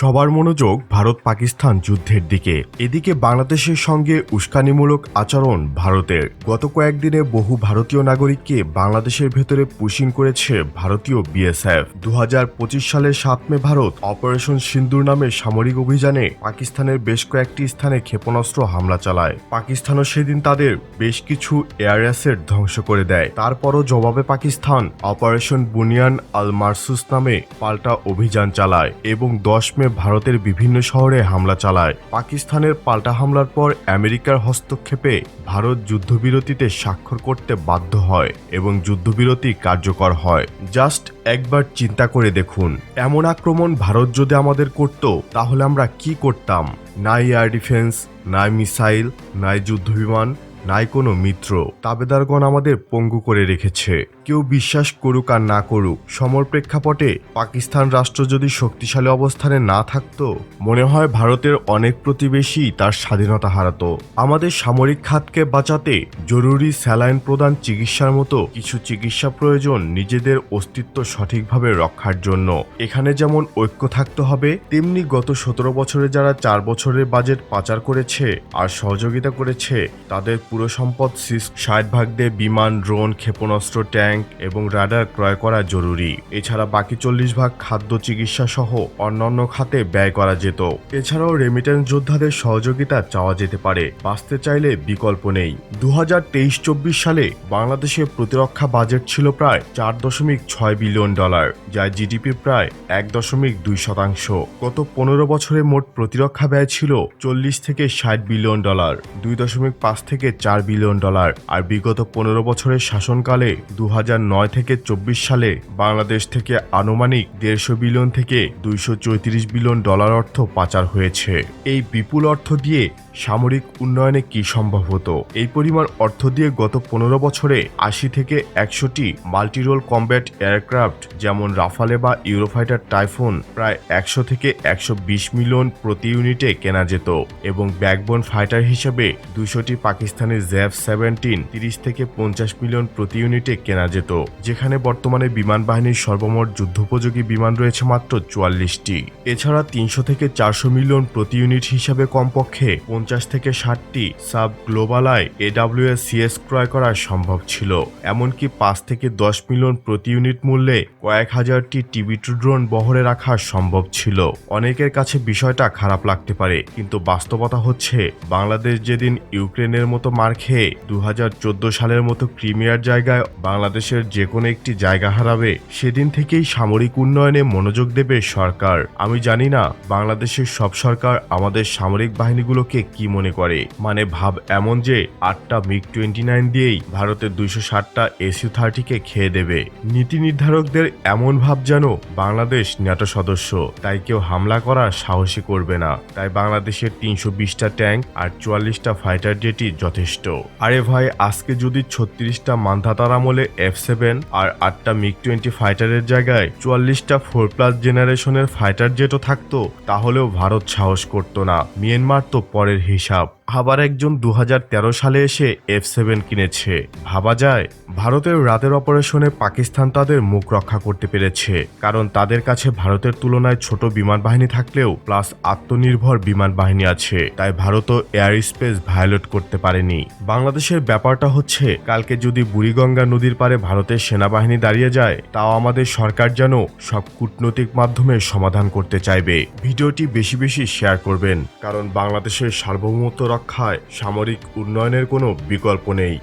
সবার মনোযোগ ভারত পাকিস্তান যুদ্ধের দিকে। এদিকে বাংলাদেশের সঙ্গে উস্কানিমূলক আচরণ ভারতের। গত কয়েকদিনে বহু ভারতীয় নাগরিককে বাংলাদেশের ভেতরে পুশিং করেছে ভারতীয় বিএসএফ। দু সালের সাত মে ভারত অপারেশন সিন্দুর নামে সামরিক অভিযানে পাকিস্তানের বেশ কয়েকটি স্থানে ক্ষেপণাস্ত্র হামলা চালায়। পাকিস্তানও সেদিন তাদের বেশ কিছু এয়ার অ্যাসেট ধ্বংস করে দেয়। তারপরও জবাবে পাকিস্তান অপারেশন বুনিয়ান আল মারসুস নামে পাল্টা অভিযান চালায় এবং দশ মে ভারতের বিভিন্ন শহরে হামলা চালায়। পাকিস্তানের পাল্টা হামলার পর আমেরিকার হস্তক্ষেপে ভারত যুদ্ধবিরতিতে স্বাক্ষর করতে বাধ্য হয় এবং যুদ্ধবিরতি কার্যকর হয়। জাস্ট একবার চিন্তা করে দেখুন, এমন আক্রমণ ভারত যদি আমাদের করত, তাহলে আমরা কি করতাম? নাই এয়ার ডিফেন্স নাই মিসাইল নাই যুদ্ধবিমান নাই কোনো মিত্র। তাবেদারগণ আমাদের পঙ্গু করে রেখেছে। কেউ বিশ্বাস করুক আর না করুক, সমর প্রেক্ষাপটে পাকিস্তান রাষ্ট্র যদি শক্তিশালী অবস্থানে না থাকতো, মনে হয় ভারতের অনেক প্রতিবেশী তার স্বাধীনতা হারাতো। আমাদের সামরিক খাতকে বাঁচাতে জরুরি স্যালাইন প্রদান চিকিৎসার মতো কিছু চিকিৎসা প্রয়োজন নিজেদের অস্তিত্ব সঠিকভাবে রক্ষার জন্য। এখানে যেমন ঐক্য থাকতে হবে, তেমনি গত সতেরো বছরে যারা চার বছরের বাজেট পাচার করেছে আর সহযোগিতা করেছে, তাদের পুরো সম্পদ সিস ষাট ভাগ দিয়ে বিমান, ড্রোন, ক্ষেপণাস্ত্র, ট্যাঙ্ক এবং রাডার ক্রয় করা জরুরি। এছাড়া বাকি চল্লিশ ভাগ খাদ্য চিকিৎসা সহ অন্যান্য খাতে ব্যয় করা যেত। এছাড়াও রেমিটেন্স যোদ্ধাদের সহযোগিতা চাওয়া যেতে পারে। বাঁচতে চাইলে বিকল্প নেই। দু হাজার তেইশ চব্বিশ সালে বাংলাদেশের প্রতিরক্ষা বাজেট ছিল প্রায় চার দশমিক ছয় বিলিয়ন ডলার, যা জিডিপি প্রায় এক দশমিক দুই শতাংশ। গত পনেরো বছরে মোট প্রতিরক্ষা ব্যয় ছিল চল্লিশ থেকে ষাট বিলিয়ন ডলার, দুই দশমিক পাঁচ থেকে চার বিলিয়ন ডলার। আর বিগত পনেরো বছরের শাসনকালে দু থেকে চব্বিশ সালে বাংলাদেশ থেকে আনুমানিক দেড়শো বিলিয়ন থেকে দুইশো চৌত্রিশ বিলিয়ন ডলার অর্থ পাচার হয়েছে। এই বিপুল অর্থ দিয়ে সামরিক উন্নয়নে কি সম্ভব হতো? এই পরিমাণ অর্থ দিয়ে গত পনেরো বছরে আশি থেকে একশোটি মাল্টিরোল কম্ব্যাট এয়ারক্রাফট যেমন রাফালে বা ইউরোফাইটার টাইফুন প্রায় একশো থেকে একশো বিশ মিলিয়ন প্রতি ইউনিটে কেনা যেত এবং ব্যাকবোন ফাইটার হিসেবে দুশোটি পাকিস্তানের জ্যাভ সেভেন্টিন তিরিশ থেকে পঞ্চাশ মিলিয়ন প্রতি ইউনিটে কেনা যেত যেখানে বর্তমানে বিমান বাহিনীর সর্বমোট যুদ্ধোপযোগী বিমান রয়েছে মাত্র চুয়াল্লিশটি। এছাড়া তিনশো থেকে চারশো মিলিয়ন প্রতি ইউনিট হিসাবে কমপক্ষে পঞ্চাশ থেকে ষাটটি সাব গ্লোবালায় এডাব্লিউএস সিএস ক্রয় করা সম্ভব ছিল। এমনকি পাঁচ থেকে দশ মিলিয়ন প্রতি ইউনিট মূল্যে কয়েক হাজারটি টিভি টু ড্রোন বহরে রাখা সম্ভব ছিল। অনেকের কাছে বিষয়টা খারাপ লাগতে পারে, কিন্তু বাস্তবতা হচ্ছে, বাংলাদেশ যেদিন ইউক্রেনের মতো মার খেয়ে দু হাজার চোদ্দ সালের মতো ক্রিমিয়ার জায়গায় বাংলাদেশের যে কোনো একটি জায়গা হারাবে, সেদিন থেকেই সামরিক উন্নয়নে মনোযোগ দেবে সরকার। আমি জানি না বাংলাদেশের সব সরকার আমাদের সামরিক বাহিনীগুলোকে কি মনে করে। মানে ভাব এমন যে, আটটা মিগ টোয়েন্টি নাইন দিয়েই ভারতের দুইশো ষাটটা এসইউ থার্টিকে খেয়ে দেবে। নীতি নির্ধারকদের এমন ভাব যেন বাংলাদেশ ন্যাটো সদস্য। তাই কেউ হামলা করার সাহসী করবে না। তাই বাংলাদেশের তিনশো বিশটা ট্যাঙ্ক আর চুয়াল্লিশটা ফাইটার জেটই যথেষ্ট। আরে ভাই, আজকে যদি ছত্রিশটা মান্ধাতার আমলে এফ সেভেন আর আটটা মিগ টোয়েন্টি ফাইটারের জায়গায় চুয়াল্লিশটা ফোর প্লাস জেনারেশনের ফাইটার জেটও থাকতো। তাহলেও ভারত সাহস করতো না। মিয়ানমার তো পরের হিসাব। আবার একজন দু হাজার তেরো সালে এসে এফ সেভেন কিনেছে। ভাবা যায়, ভারতের রাতের অপারেশনে পাকিস্তান তাদের মুখ রক্ষা করতে পেরেছে, কারণ তাদের কাছে ভারতের তুলনায় ছোট বিমান বাহিনী থাকলেও প্লাস আত্মনির্ভর বিমান বাহিনী আছে। তাই ভারতও এয়ার স্পেস ভায়োলেট করতে পারেনি। বাংলাদেশের ব্যাপারটা হচ্ছে, কালকে যদি বুড়িগঙ্গা নদীর পারে ভারতের সেনাবাহিনী দাঁড়িয়ে যায়, তাও আমাদের সরকার যেন সব কূটনৈতিক মাধ্যমে সমাধান করতে চাইবে। ভিডিওটি বেশি বেশি শেয়ার করবেন, কারণ বাংলাদেশের সার্বভৌমত্ব রক্ষায় সামরিক উন্নয়নের কোনো বিকল্প নেই।